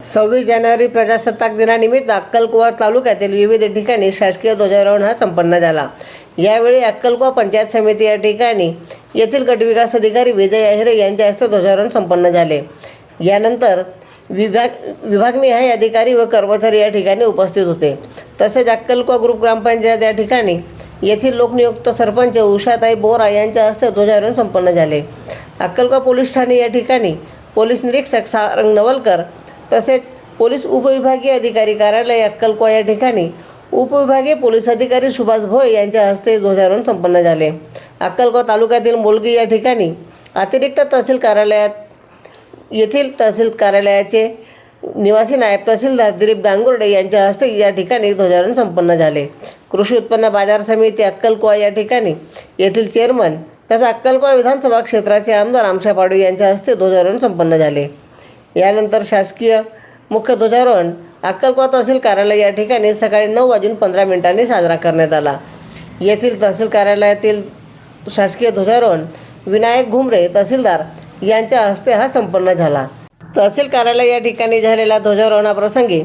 सव्वीस जानेवारी प्रजासत्ताक दिनानिमित्त अक्कलकुवा तालुक्यातील विविध ठिकाणी शासकीय ध्वजारोहण हा संपन्न झाला. यावेळी अक्कलकुवा पंचायत समिती या ठिकाणी येथील गटविकास अधिकारी विजय अहिरे यांच्या हस्ते ध्वजारोहण संपन्न झाले. यानंतर विभाग विभागनिहाय अधिकारी व कर्मचारी या ठिकाणी उपस्थित होते. तसेच अक्कलकुवा ग्रुप ग्रामपंचायत या ठिकाणी येथील लोकनियुक्त सरपंच उषाताई बोरा यांच्या हस्ते ध्वजारोहण संपन्न झाले. अक्कलकुवा पोलीस ठाणे या ठिकाणी पोलीस निरीक्षक सारंग नवलकर तसेच पोलीस उपविभागीय अधिकारी कार्यालय अक्कलकुवा या ठिकाणी उपविभागीय पोलीस अधिकारी सुभाष भोय यांच्या हस्ते ध्वजारोहण संपन्न झाले. अक्कलकोवा तालुक्यातील मुलगी या ठिकाणी अतिरिक्त तहसील कार्यालयात येथील तहसील कार्यालयाचे निवासी नायब तहसीलदार दिलीप दांगुर्डे यांच्या हस्ते या ठिकाणी ध्वजारोहण संपन्न झाले. कृषी उत्पन्न बाजार समिती अक्कलकोवा या ठिकाणी येथील चेअरमन तथा अक्कलकोवा विधानसभा क्षेत्राचे आमदार आमशा पाडू यांच्या हस्ते ध्वजारोहण संपन्न झाले. यानंतर शासकीय मुख्य ध्वजारोहण अक्कलकोवा तहसील कार्यालय या ठिकाणी सकाळी नऊ वाजून पंधरा मिनिटांनी साजरा करण्यात आला. येथील तहसील कार्यालयातील शासकीय ध्वजारोहण विनायक घुमरे तहसीलदार यांच्या हस्ते हा संपन्न झाला. तहसील कार्यालय या ठिकाणी झालेल्या ध्वजारोहणाप्रसंगी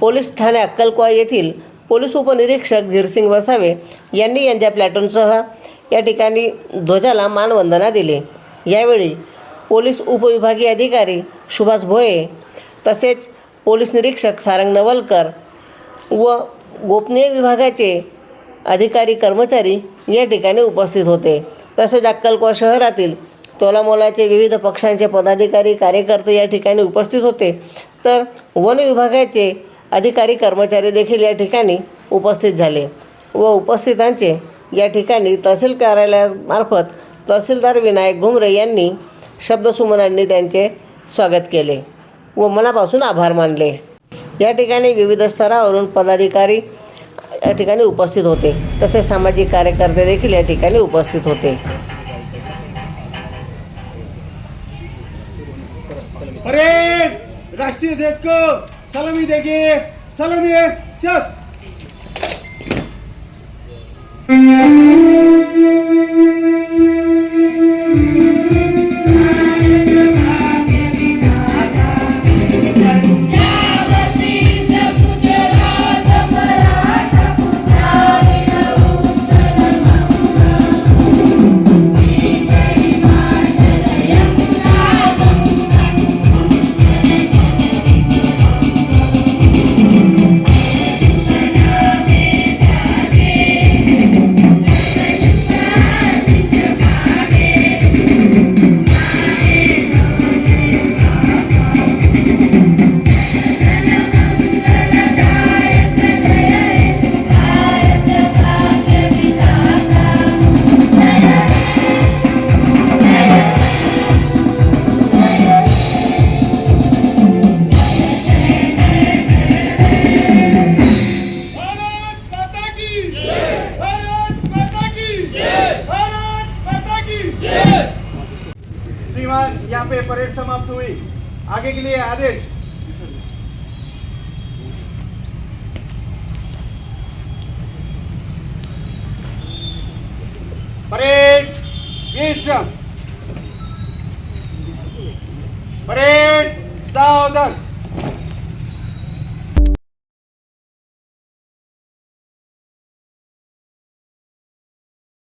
पोलीस ठाणे अक्कलकोवा येथील पोलीस उपनिरीक्षक धीरसिंग वसावे यांनी यांच्या प्लॅटूनसह या ठिकाणी ध्वजाला मानवंदना दिली. यावेळी पोलीस उपविभागीय अधिकारी सुभाष भोये तसेच पोलीस निरीक्षक सारंग नवलकर व गोपनीय विभागाचे अधिकारी कर्मचारी या ठिकाणी उपस्थित होते. तसेच अक्कलकोवा शहरातील तोलामोलाचे विविध पक्षांचे पदाधिकारी कार्यकर्ते या ठिकाणी उपस्थित होते. तर वन विभागाचे अधिकारी कर्मचारी देखील या ठिकाणी उपस्थित झाले व उपस्थितांचे या ठिकाणी तहसील कार्यालयामार्फत तहसीलदार विनायक घुमरे यांनी शब्दसुमनांनी त्यांचे स्वागत केले व मनापासून आभार मानले. या ठिकाणी विविध स्तरावरून पदाधिकारी या ठिकाणी उपस्थित होते. तसेच सामाजिक कार्यकर्ते देखील या ठिकाणी उपस्थित होते. परेड राष्ट्रीय को सलामी देंगे सलामी चस! धन्यवाद. यहाँ पे परेड समाप्त हुई. आगे के लिए आदेश. परेड. परेड. सावधान